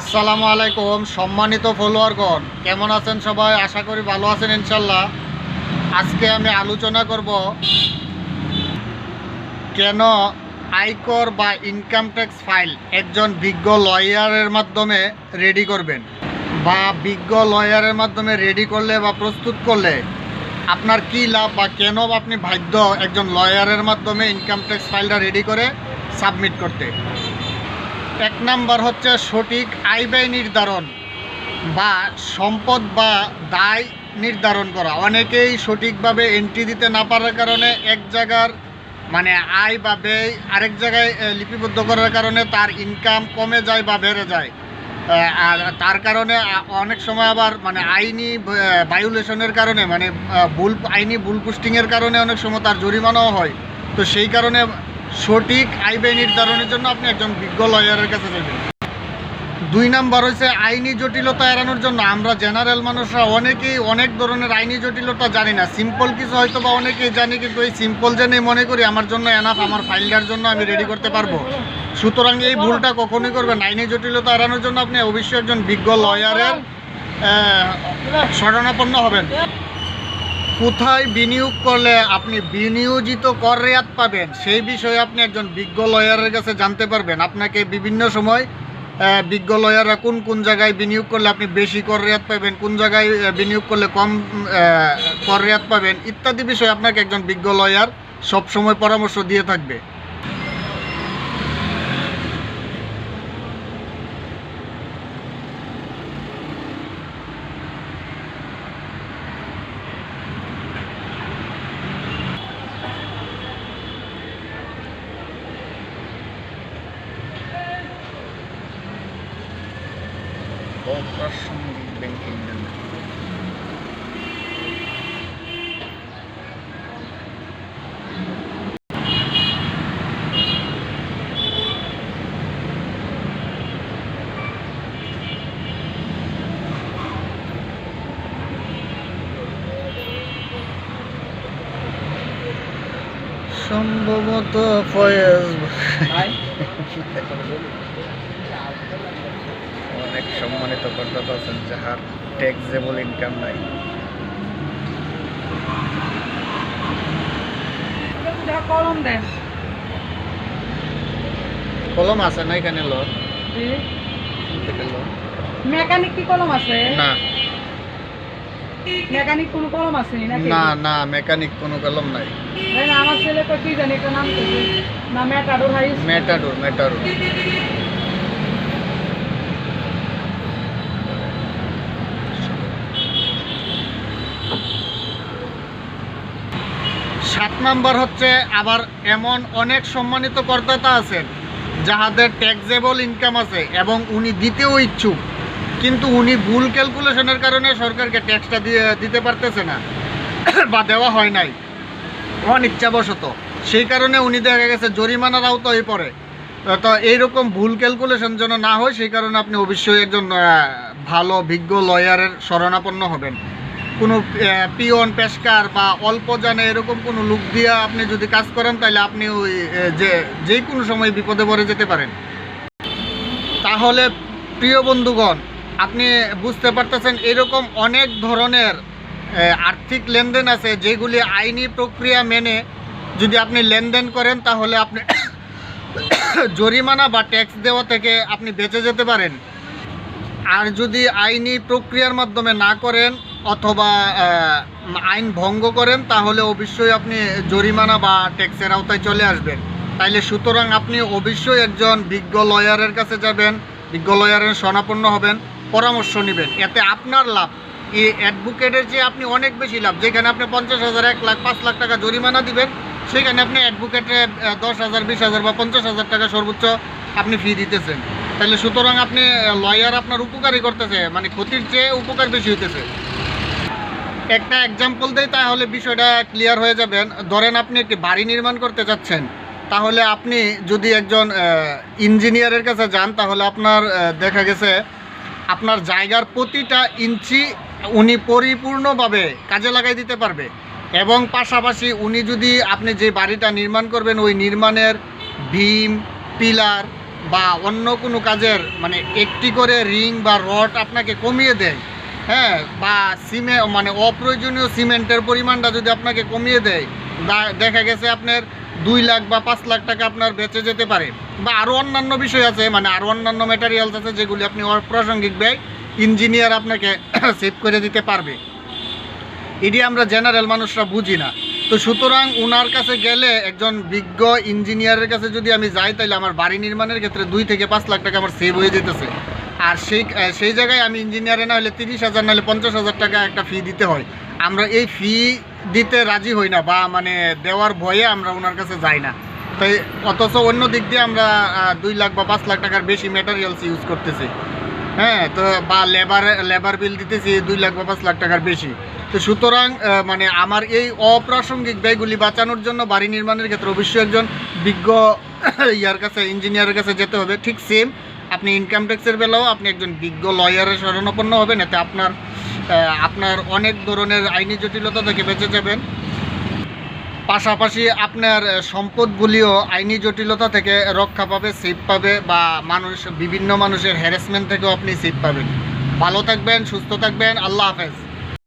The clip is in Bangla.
আসসালামু আলাইকুম, সম্মানিত ফলোয়ারগণ কেমন আছেন সবাই? আশা করি ভালো আছেন ইনশাল্লাহ আজকে আমি আলোচনা করব কেন আয়কর বা ইনকাম ট্যাক্স ফাইল একজন বিজ্ঞ লয়ারের মাধ্যমে রেডি করবেন বা বিজ্ঞ লয়ারের মাধ্যমে রেডি করলে বা প্রস্তুত করলে আপনার কি লাভ বা কেন আপনি বাধ্য একজন লয়ারের মাধ্যমে ইনকাম ট্যাক্স ফাইলটা রেডি করে সাবমিট করতে? এক নাম্বার হচ্ছে সঠিক আয় ব্যয় নির্ধারণ বা সম্পদ বা দায় নির্ধারণ করা। অনেকেই সঠিকভাবে এন্ট্রি দিতে না পারার কারণে এক জায়গার মানে আয় বা ব্যয় আরেক জায়গায় লিপিবদ্ধ করার কারণে তার ইনকাম কমে যায় বা বেড়ে যায়। আর তার কারণে অনেক সময় আবার মানে আইনি ভায়োলেশনের কারণে মানে ভুল, আইনি ভুল পোস্টিংয়ের কারণে অনেক সময় তার জরিমানাও হয়। তো সেই কারণে সঠিক আয় ব্যয় নির্ধারণের জন্য আপনি একজন বিজ্ঞ লয়ারের কাছে যাবেন। দুই নাম্বার হচ্ছে আইনি জটিলতা এড়ানোর জন্য। আমরা জেনারেল মানুষরা অনেকেই অনেক ধরনের আইনি জটিলতা জানি না। সিম্পল কিছু হয়তো বা অনেকেই জানি, কিন্তু এই সিম্পল জেনেই মনে করি আমার জন্য এনাফ আমার ফাইলটার জন্য আমি রেডি করতে পারব। সুতরাং এই ভুলটা কখনোই করবেন আইনি জটিলতা এড়ানোর জন্য আপনি অবশ্যই একজন বিজ্ঞ লয়ারের শরণাপন্ন হবেন। কোথায় বিনিয়োগ করলে আপনি বিনিয়োজিত কর রেয়াত পাবেন? সেই বিষয়ে আপনি একজন বিজ্ঞ লয়ারের কাছে জানতে পারবেন। আপনাকে বিভিন্ন সময় বিজ্ঞ লয়াররা কোন কোন জায়গায় বিনিয়োগ করলে আপনি বেশি কর রেয়াত পাবেন, কোন জায়গায় বিনিয়োগ করলে কম কর রেয়াত পাবেন ইত্যাদি বিষয়ে আপনাকে একজন বিজ্ঞ লয়ার সবসময় পরামর্শ দিয়ে থাকবে। অপ্রাসঙ্গিক ব্যাংকিং সম্ভবত ফয়েজ অনেক সম্মানিত করদাতা আছেন যাহার ট্যাক্সেবল ইনকাম নাই। কলম দেন। কলম আছে না এখানে লোন? মেকানিক কি কলম আছে? না। মেকানিক কোন কলম আছে নাকি? না না মেকানিক কোনো কলম নাই। আমার ছেলে তো কি জানি একটা নাম না মেটাডোর হাই মেটাডোর মেটাডোর নাম্বার হচ্ছে আবার এমন অনেক সম্মানিত করদাতা আছেন যাহাদের ট্যাক্সেবল ইনকাম আছে এবং উনি দিতেও ইচ্ছুক। কিন্তু উনি ভুল ক্যালকুলেশনের কারণে সরকারকে ট্যাক্সটা দিয়ে, দিতে পারতেছে না বা দেওয়া হয় নাই। অনিচ্ছাবশত। সেই কারণে উনি দেখা গেছে জরিমানার আওতায় পড়ে। তো এইরকম ভুল ক্যালকুলেশন যেন না হয়, সেই কারণে আপনি অবশ্যই একজন ভালো বিজ্ঞ লয়ারের শরণাপন্ন হবেন। কোনো পিয়ন পেশকার বা অল্প জানে এরকম কোনো লোক দিয়ে আপনি যদি কাজ করেন, তাহলে আপনি ওই যে যে কোনো সময় বিপদে পড়ে যেতে পারেন। তাহলে প্রিয় বন্ধুগণ, আপনি বুঝতে পারতেছেন এরকম অনেক ধরনের আর্থিক লেনদেন আছে যেগুলি আইনি প্রক্রিয়া মেনে যদি আপনি লেনদেন করেন, তাহলে আপনি জরিমানা বা ট্যাক্স দেওয়া থেকে আপনি বেঁচে যেতে পারেন। আর যদি আইনি প্রক্রিয়ার মাধ্যমে না করেন অথবা আইন ভঙ্গ করেন, তাহলে অবশ্যই আপনি জরিমানা বা ট্যাক্সের আওতায় চলে আসবেন। তাইলে সুতরাং আপনি অবশ্যই একজন বিজ্ঞ লয়ারের কাছে যাবেন, বিজ্ঞ লয়ারের শরণাপন্ন হবেন, পরামর্শ নেবেন। এতে আপনার লাভ। এই অ্যাডভোকেটের যে আপনি অনেক বেশি লাভ। যেখানে আপনি পঞ্চাশ হাজার, এক লাখ, পাঁচ লাখ টাকা জরিমানা দিবেন, সেখানে আপনি অ্যাডভোকেটে দশ হাজার, বিশ হাজার বা পঞ্চাশ হাজার টাকা সর্বোচ্চ আপনি ফি দিতেছেন। তাহলে সুতরাং আপনি লয়ার আপনার উপকারই করতেছে মানে ক্ষতির চেয়ে উপকার বেশি হইতেছে। একটা এক্সাম্পল দেই তাহলে বিষয়টা ক্লিয়ার হয়ে যাবেন ধরেন আপনি একটি বাড়ি নির্মাণ করতে যাচ্ছেন তাহলে আপনি যদি একজন ইঞ্জিনিয়ারের কাছে যান, তাহলে আপনার দেখা গেছে আপনার জায়গার প্রতিটা ইঞ্চি উনি পরিপূর্ণভাবে কাজে লাগাই দিতে পারবে। এবং পাশাপাশি উনি যদি আপনি যে বাড়িটা নির্মাণ করবেন, ওই নির্মাণের ভীম, পিলার বা অন্য কোনো কাজের মানে একটি করে রিং বা রড আপনাকে কমিয়ে দেয় হ্যাঁ বা সিমে মানে অপ্রয়োজনীয় সিমেন্টের পরিমাণটা যদি আপনাকে কমিয়ে দেয় দেখা গেছে আপনার দুই লাখ বা পাঁচ লাখ টাকা আপনার বেঁচে যেতে পারে। বা আরও অন্যান্য বিষয় আছে মানে আরও অন্যান্য ম্যাটেরিয়ালস আছে যেগুলি আপনি অপ্রাসঙ্গিক ব্যয় ইঞ্জিনিয়ার আপনাকে সেভ করে দিতে পারবে। এটি আমরা জেনারেল মানুষরা বুঝি না। তো সুতরাং ওনার কাছে গেলে একজন বিজ্ঞ ইঞ্জিনিয়ারের কাছে যদি আমি যাই তাহলে আমার বাড়ি নির্মাণের ক্ষেত্রে দুই থেকে পাঁচ লাখ টাকা আমার সেভ হয়ে যেতেছে। আর সেই সেই জায়গায় আমি ইঞ্জিনিয়ারে না হলে তিরিশ হাজার নাহলে পঞ্চাশ হাজার টাকা একটা ফি দিতে হয়। আমরা এই ফি দিতে রাজি হই না বা মানে দেওয়ার ভয়ে আমরা ওনার কাছে যাই না। তাই অথচ অন্য দিক দিয়ে আমরা দুই লাখ বা পাঁচ লাখ টাকার বেশি ম্যাটেরিয়ালস ইউজ করতেছি। হ্যাঁ তো বা লেবার লেবার বিল দিতেছি দুই লাখ বা পাঁচ লাখ টাকার বেশি। তো সুতরাং মানে আমার এই অপ্রাসঙ্গিক ব্যয়গুলি বাঁচানোর জন্য বাড়ি নির্মাণের ক্ষেত্রে অবশ্যই একজন বিজ্ঞ ইয়ার কাছে, ইঞ্জিনিয়ারের কাছে যেতে হবে। ঠিক সেম আপনি ইনকাম ট্যাক্সের বেলাও আপনি একজন বিজ্ঞ লয়ারের শরণাপন্ন হবেন, এতে আপনার আপনার অনেক ধরনের আইনি জটিলতা থেকে বেঁচে যাবেন। পাশাপাশি আপনার সম্পদগুলিও আইনি জটিলতা থেকে রক্ষা পাবে সেফ পাবে বা মানুষ, বিভিন্ন মানুষের হ্যারাসমেন্ট থেকেও আপনি সেফ পাবেন। ভালো থাকবেন, সুস্থ থাকবেন, আল্লাহ হাফেজ।